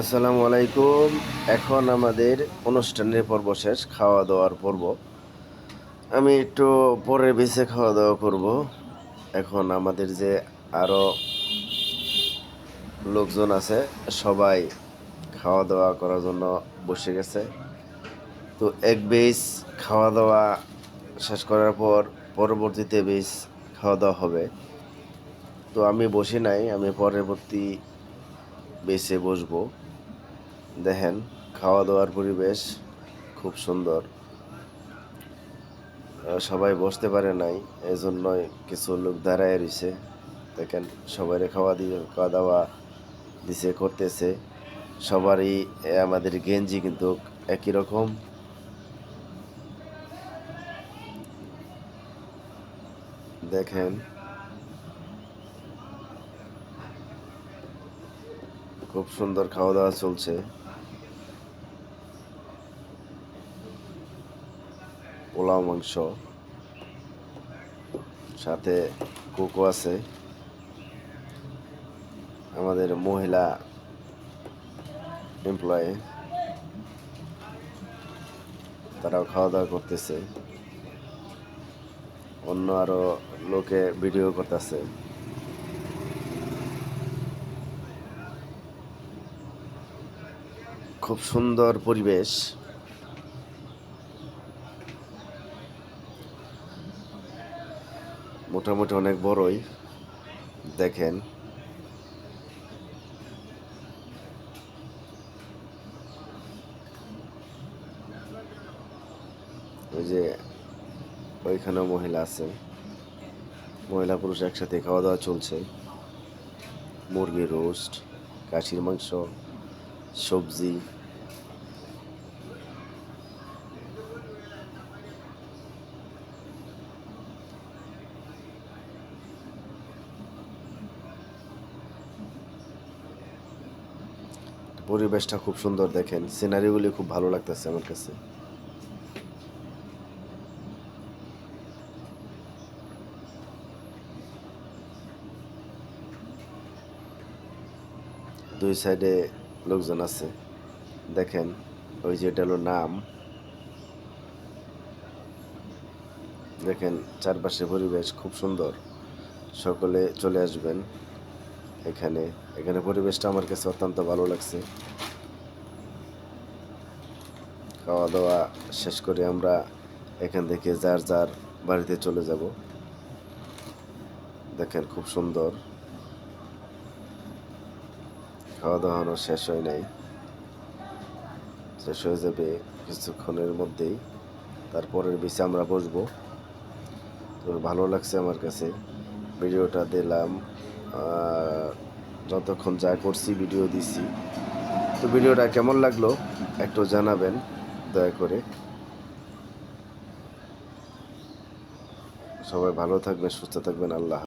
আসসালামু আলাইকুম। এখন আমাদের অনুষ্ঠানের পর্ব শেষ খাওয়া দাওয়ার পর্ব। আমি একটু পরে বেছে খাওয়া দাওয়া করব। এখন আমাদের যে আরও লোকজন আছে, সবাই খাওয়া দাওয়া করার জন্য বসে গেছে। তো এক বেশ খাওয়া দাওয়া শেষ করার পর পরবর্তীতে বেশ খাওয়া দাওয়া হবে। তো আমি বসে নাই, আমি পরবর্তী বেসে বসবো। দেখেন খাওয়া দাওয়ার পরিবেশ খুব সুন্দর। সবাই বসতে পারে নাই এই জন্যই কিছু লোক দাঁড়ায় রয়েছে। দেখেন সবাই খাওয়া দিয়ে খাওয়া দাওয়া দিছে, করতেছে। সবারই আমাদের গেঞ্জি কিন্তু একই রকম। দেখেন। খুব সুন্দর খাওয়া দাওয়া চলছে। পোলাও, মাংস। সাথে কোকো আছে। আমাদের মহিলা এমপ্লয়ি তারাও খাওয়া দাওয়া করতেছে। অন্য আরও লোকে ভিডিও করতেছে। খুব সুন্দর পরিবেশ। মোটামুটি অনেক বড়ই। দেখেন। ওই যে ওইখানেও মহিলা আছে। মহিলা পুরুষ একসাথে খাওয়া দাওয়া চলছে। মুরগি রোস্ট কাশির মাংস, সবজি। পরিবেশটা খুব সুন্দর দেখেন। সিনারিগুলি খুব ভালো লাগতেছে আমার কাছে। দুই সাইডে লোকজন আছে। দেখেন, ওই যে এটা হলো নাম। দেখেন চারপাশে পরিবেশ খুব সুন্দর। সকলে চলে আসবেন। এখানে। এখানে পরিবেশটা আমার কাছে অত্যন্ত ভালো লাগছে। খাওয়া দাওয়া শেষ করে আমরা এখান থেকে যার যার বাড়িতে চলে যাব। দেখেন খুব সুন্দর। খাওয়া দাওয়া এখনও শেষ হয় নাই। শেষ হয়ে যাবে কিছুক্ষণের মধ্যেই। তারপরের বেশি আমরা বসবো। তো ভালো লাগছে আমার কাছে। ভিডিওটা দিলাম। যতক্ষণ যা করছি, ভিডিও দিছি। তো ভিডিওটা কেমন লাগল একটু জানাবেন, দয়া করে। সবাই ভালো থাকবেন, সুস্থ থাকবেন, আল্লাহ